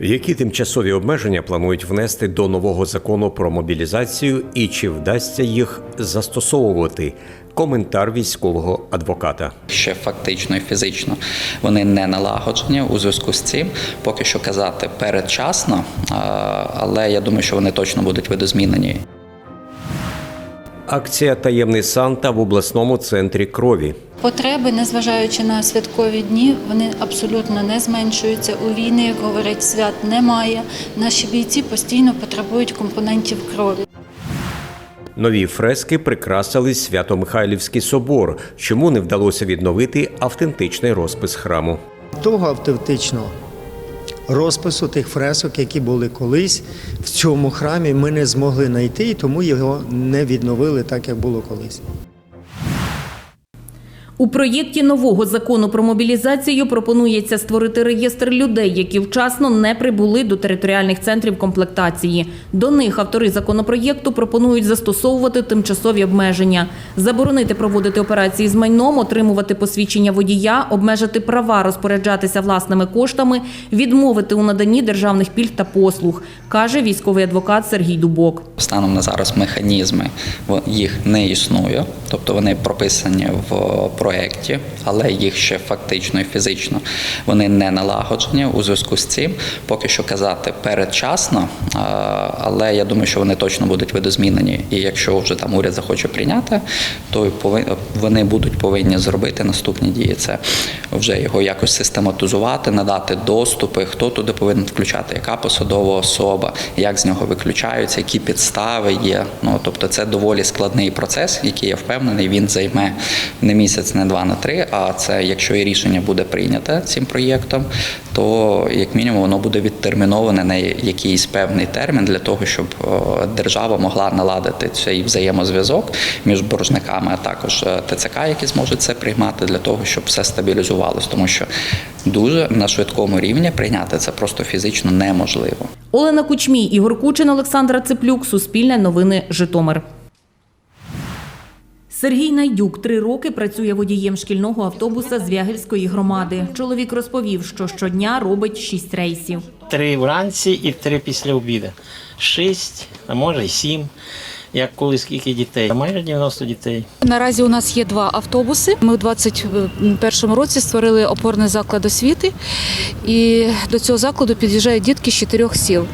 Які тимчасові обмеження планують внести до нового закону про мобілізацію і чи вдасться їх застосовувати? Коментар військового адвоката. ще фактично і фізично вони не налагоджені у зв'язку з цим. Поки що казати передчасно, але я думаю, що вони точно будуть видозмінені. Акція Таємний Санта в обласному центрі крові. Потреби, незважаючи на святкові дні, вони абсолютно не зменшуються. У війни, як говорять, свят немає. Наші бійці постійно потребують компонентів крові. Нові фрески прикрасили Свято-Михайлівський собор. Чому не вдалося відновити автентичний розпис храму? того автентичного розпису тих фресок, які були колись в цьому храмі, ми не змогли знайти, і тому його не відновили так, як було колись. У проєкті нового закону про мобілізацію пропонується створити реєстр людей, які вчасно не прибули до територіальних центрів комплектації. До них автори законопроєкту пропонують застосовувати тимчасові обмеження, заборонити проводити операції з майном, отримувати посвідчення водія, обмежити права розпоряджатися власними коштами, відмовити у наданні державних пільг та послуг, каже військовий адвокат Сергій Дубок. Станом на зараз механізми їх не існує, тобто вони прописані в проєкті, але їх ще фактично і фізично вони не налагоджені у зв'язку з цим. Поки що казати передчасно, але я думаю, що вони точно будуть видозмінені. І якщо вже там уряд захоче прийняти, то вони будуть повинні зробити наступні дії. Це вже його якось систематизувати, надати доступи, хто туди повинен включати, яка посадова особа, як з нього виключаються, які підстави є. Ну тобто, це доволі складний процес, який я впевнений, він займе не місяць, не два, не три. А це якщо і рішення буде прийняте цим проєктом, то як мінімум воно буде відтерміноване на якийсь певний термін для того, щоб е, держава могла наладити цей взаємозв'язок між боржниками, а також е, ТЦК, які зможуть це приймати для того, щоб все стабілізувалось, тому що дуже на швидкому рівні прийняти це просто фізично неможливо. Олена Кучмій, Ігор Кучин, Олександра Цеплюк, Суспільне новини, Житомир. Сергій Найдюк три роки працює водієм шкільного автобуса з Вягельської громади. Чоловік розповів, що щодня робить шість рейсів. Три вранці і три після обіду. Шість, а може й сім. Як коли скільки дітей? Майже 90 дітей. Наразі у нас є два автобуси. Ми у 2021 році створили опорний заклад освіти, і до цього закладу під'їжджають дітки з чотирьох сіл.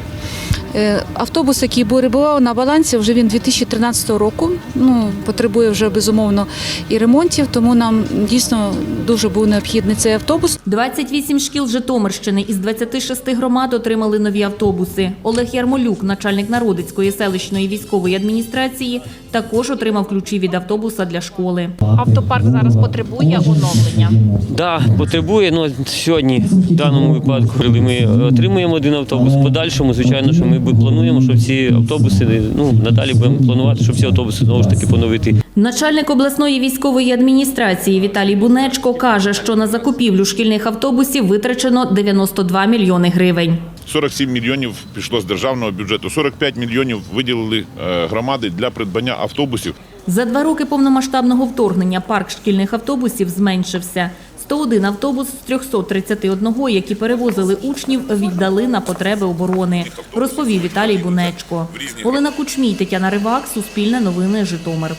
Е, Автобус, який перебував на балансі, вже він 2013 року. Ну потребує вже безумовно і ремонтів, тому нам дійсно дуже був необхідний цей автобус. 28 шкіл Житомирщини із 26 громад отримали нові автобуси. Олег Ярмолюк, начальник Народицької селищної військової адміністрації, також отримав ключі від автобуса для школи. Автопарк зараз потребує оновлення. Да, потребує. Ну сьогодні в даному випадку, коли ми отримуємо один автобус. В подальшому, звичайно, що ми б- плануємо, що ці автобуси ну надалі будемо планувати, щоб ці автобуси знову ж таки поновити. Начальник обласної військової адміністрації Віталій Бунечко каже, що на закупівлю шкільних автобусів витрачено 92 мільйони гривень. 47 мільйонів пішло з державного бюджету, 45 мільйонів виділили е, громади для придбання автобусів. За два роки повномасштабного вторгнення парк шкільних автобусів зменшився. 101 автобус з 331, які перевозили учнів, віддали на потреби оборони, розповів Віталій Бунечко. Олена Кучмій, Тетяна Ривак, Суспільне новини, Житомир.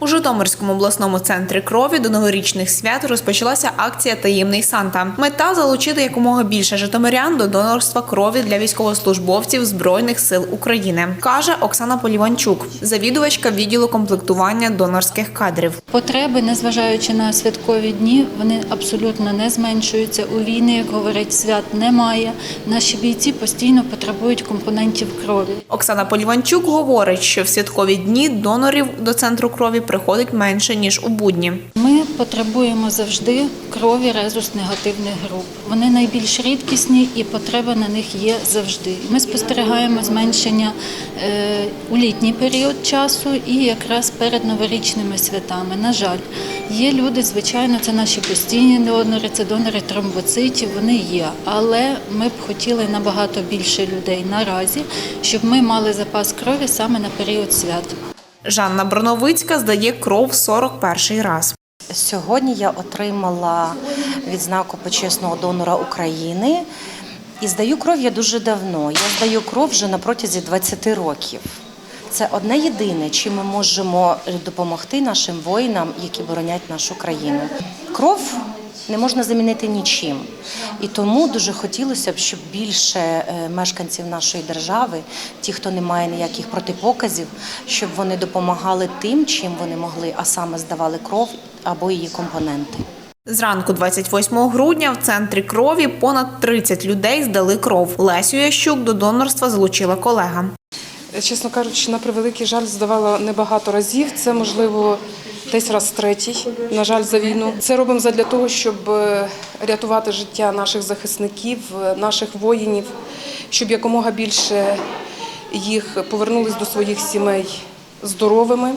У Житомирському обласному центрі крові до новорічних свят розпочалася акція Таємний Санта. Мета залучити якомога більше житомирян до донорства крові для військовослужбовців Збройних сил України, каже Оксана Поліванчук, завідувачка відділу комплектування донорських кадрів. Потреби, незважаючи на святкові дні, вони абсолютно не зменшуються. У війни, як говорять, свят немає. Наші бійці постійно потребують компонентів крові. Оксана Поліванчук говорить, що в святкові дні донорів до центру крові приходить менше ніж у будні. Ми потребуємо завжди крові резус негативних груп. Вони найбільш рідкісні і потреба на них є завжди. Ми спостерігаємо зменшення е, у літній період часу і якраз перед новорічними святами. На жаль, є люди, звичайно, це наші постійні донори, це донори тромбоцитів. Вони є, але ми б хотіли набагато більше людей наразі, щоб ми мали запас крові саме на період свят. Жанна Броновицька здає кров 41 раз. Сьогодні я отримала відзнаку почесного донора України. І здаю кров я дуже давно. Я здаю кров вже на протязі 20 років. Це одне єдине, чим ми можемо допомогти нашим воїнам, які боронять нашу країну. Кров не можна замінити нічим. І тому дуже хотілося б, щоб більше е, мешканців нашої держави, ті, хто не має ніяких протипоказів, щоб вони допомагали тим, чим вони могли, а саме здавали кров або її компоненти. Зранку 28 грудня в центрі крові понад 30 людей здали кров. Лесю Ящук до донорства залучила колега. Чесно кажучи, на превеликий жаль, здавала небагато разів. Це можливо десь раз третій, на жаль, за війну. Це робимо задля того, щоб е, рятувати життя наших захисників, е, наших воїнів, щоб якомога більше їх повернулись до своїх сімей здоровими.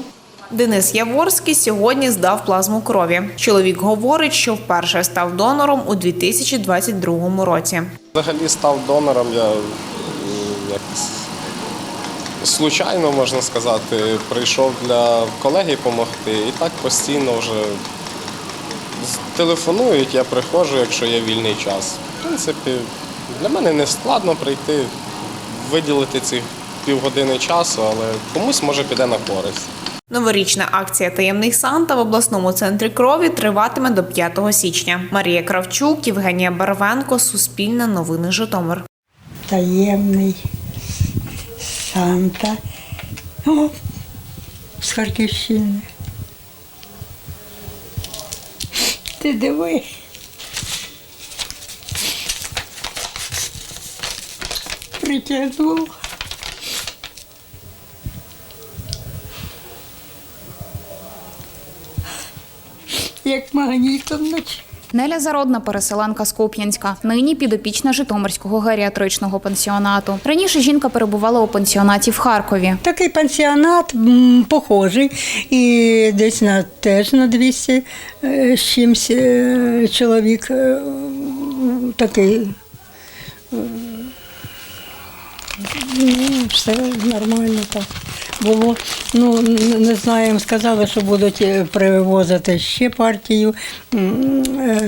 Денис Яворський сьогодні здав плазму крові. Чоловік говорить, що вперше став донором у 2022 році. Взагалі став донором я м, якось случайно, можна сказати, прийшов для колеги допомогти і так постійно вже телефонують, я приходжу, якщо є вільний час. В принципі, для мене не складно прийти, виділити ці півгодини часу, але комусь може піде на користь. Новорічна акція Таємний Санта в обласному центрі крові триватиме до 5 січня. Марія Кравчук, Євгенія Барвенко, Суспільне новини Житомир. таємний Санта О, з Харківщини. Ти диви. Притягнув. Як магнітом наче. Неля Зародна, переселенка з Куп'янська. Нині підопічна Житомирського геріатричного пансіонату. Раніше жінка перебувала у пансіонаті в Харкові. Такий пансіонат похожий. І десь на теж на 200 е, з чимсь чоловік е, такий. е, Ну, все нормально так було. Ну, не знаю, сказали, що будуть е, привозити ще партію е,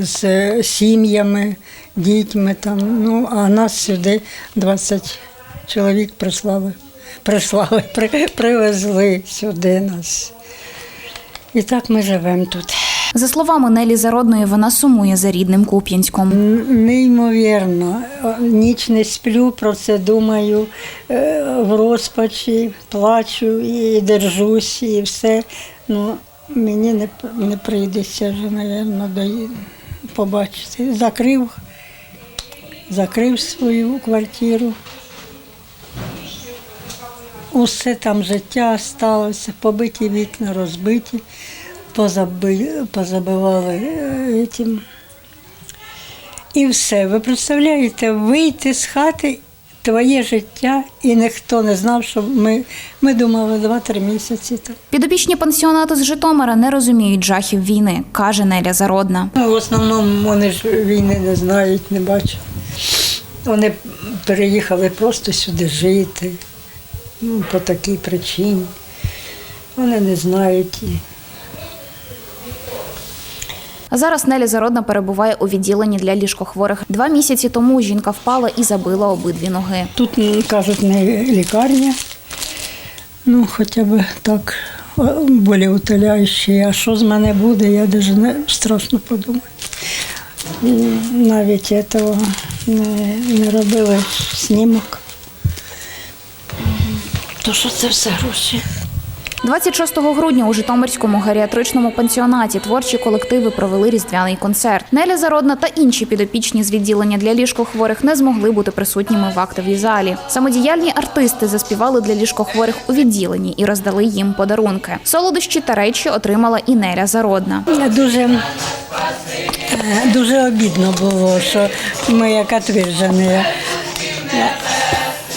з сім'ями, дітьми там. Ну, а нас сюди 20 чоловік прислали. Прислали, при, привезли сюди нас. І так ми живемо тут. За словами Нелі Зародної, вона сумує за рідним Куп'янськом. Неймовірно. Ніч не сплю, про це думаю е, в розпачі, плачу і держусь, і все. Ну, мені не, не прийдеться вже, мабуть, до, побачити. Закрив, закрив свою квартиру. Усе там життя сталося, побиті вікна, розбиті, позаби, позабивали е. І все. Ви представляєте, вийти з хати, твоє життя, і ніхто не знав, що ми, ми думали 2-3 місяці. там. Підопічні пансіонату з Житомира не розуміють жахів війни, каже Неля Зародна. Ну, в основному вони ж війни не знають, не бачать. Вони переїхали просто сюди жити ну, по такій причині. Вони не знають. Зараз Неля Зародна перебуває у відділенні для ліжкохворих. Два місяці тому жінка впала і забила обидві ноги. Тут кажуть, не лікарня, ну хоча б так болеутоляючі. А що з мене буде, я навіть не страшно подумати. Навіть цього не, не робили знімок. То що це все гроші? 26 грудня у Житомирському геріатричному пансіонаті творчі колективи провели різдвяний концерт. Неля Зародна та інші підопічні з відділення для ліжкохворих не змогли бути присутніми в актовій залі. Самодіяльні артисти заспівали для ліжкохворих у відділенні і роздали їм подарунки. Солодощі та речі отримала і Неля Зародна. Дуже, е, дуже обідно було, що ми як отвержені.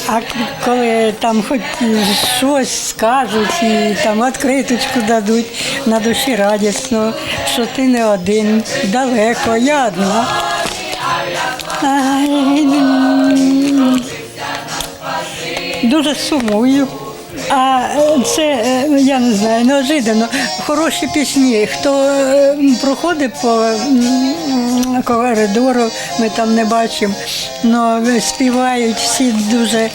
А коли там хоч щось скажуть і там відкриточку дадуть, на душі радісно, що ти не один, далеко, я одна. Дуже сумую. А це е, я не знаю, неожиданно. Хороші пісні. Хто е, проходить по коридору, ми там не бачимо. але співають всі дуже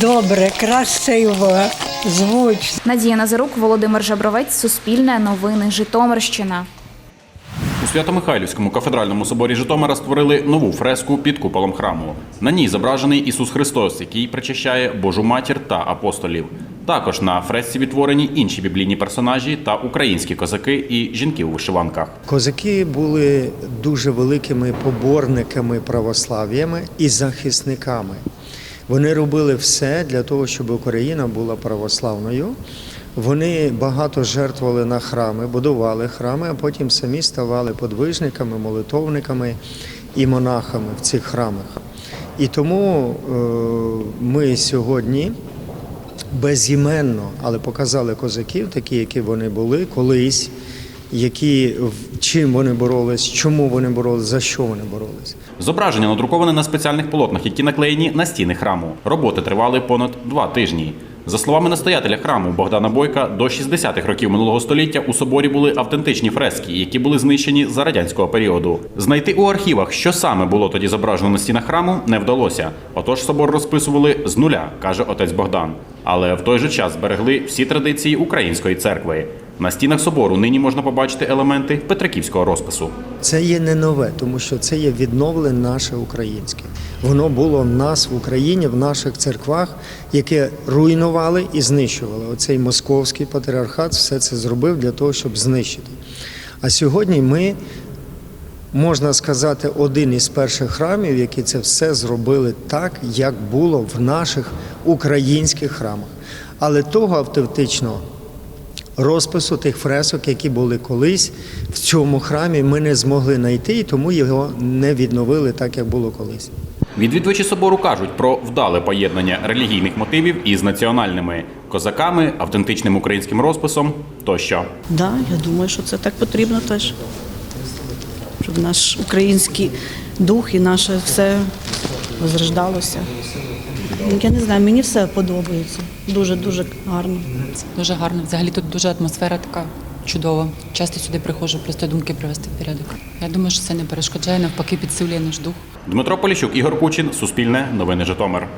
добре, красиво, звучно. Надія Назарук, Володимир Жабровець, Суспільне новини, Житомирщина. У Свято-Михайлівському кафедральному соборі Житомира створили нову фреску під куполом храму. На ній зображений Ісус Христос, який причащає Божу матір та апостолів. Також на фресці відтворені інші біблійні персонажі та українські козаки і жінки у вишиванках. Козаки були дуже великими поборниками православ'ями і захисниками. Вони робили все для того, щоб Україна була православною. Вони багато жертвували на храми, будували храми, а потім самі ставали подвижниками, молитовниками і монахами в цих храмах. І тому е, ми сьогодні безіменно, але показали козаків, такі, які вони були колись, які чим вони боролись, чому вони боролись, за що вони боролись. Зображення надруковане на спеціальних полотнах, які наклеєні на стіни храму. Роботи тривали понад два тижні. За словами настоятеля храму Богдана Бойка, до 60-х років минулого століття у соборі були автентичні фрески, які були знищені за радянського періоду. Знайти у архівах, що саме було тоді зображено на стінах храму, не вдалося. Отож собор розписували з нуля, каже отець Богдан. Але в той же час зберегли всі традиції української церкви. На стінах собору нині можна побачити елементи петриківського розпису. Це є не нове, тому що це є відновлене наше українське. Воно було в нас в Україні, в наших церквах, яке руйнували і знищували. Оцей московський патріархат все це зробив для того, щоб знищити. А сьогодні ми, можна сказати, один із перших храмів, які це все зробили так, як було в наших українських храмах. Але того автентичного розпису тих фресок, які були колись в цьому храмі, ми не змогли знайти, і тому його не відновили так, як було колись. Відвідувачі собору кажуть про вдале поєднання релігійних мотивів із національними козаками, автентичним українським розписом тощо. Да, я думаю, що це так потрібно теж. Щоб наш український дух і наше все возрождалося. Я не знаю, мені все подобається. Дуже дуже гарно. Дуже гарно. Взагалі тут дуже атмосфера така чудова. Часто сюди приходжу просто думки привести в порядок. Я думаю, що це не перешкоджає, навпаки, підсилює наш дух. Дмитро Поліщук, Ігор Кучин, Суспільне, Новини Житомир.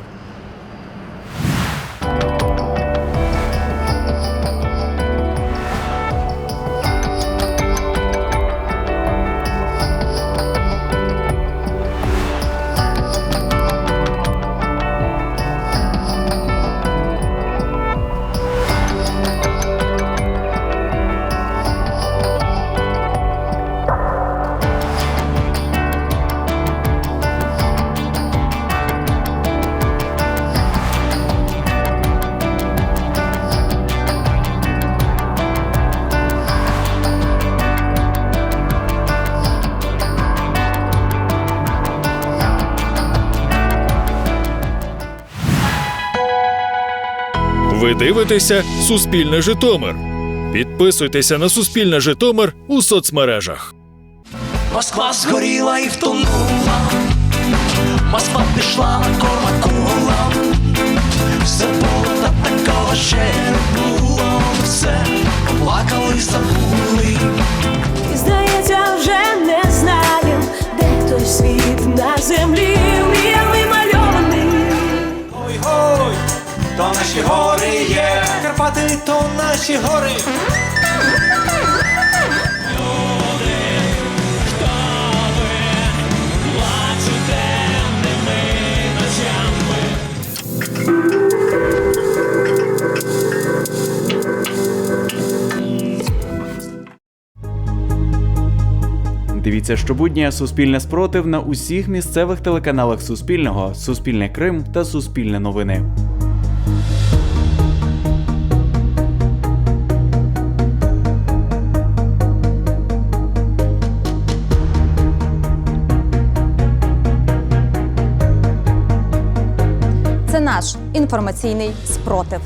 Ви дивитеся Суспільне Житомир. Підписуйтеся на Суспільне Житомир у соцмережах. Москва згоріла і втонула, Москва пішла на корма кула, забула такого ще не було, все плакали, забули. І здається, вже не знаєм, де той світ на землі то наші гори є, Карпати, то наші гори. Дивіться щобудня Суспільне спротив на усіх місцевих телеканалах Суспільного, Суспільне Крим та Суспільне новини. Інформаційний спротив.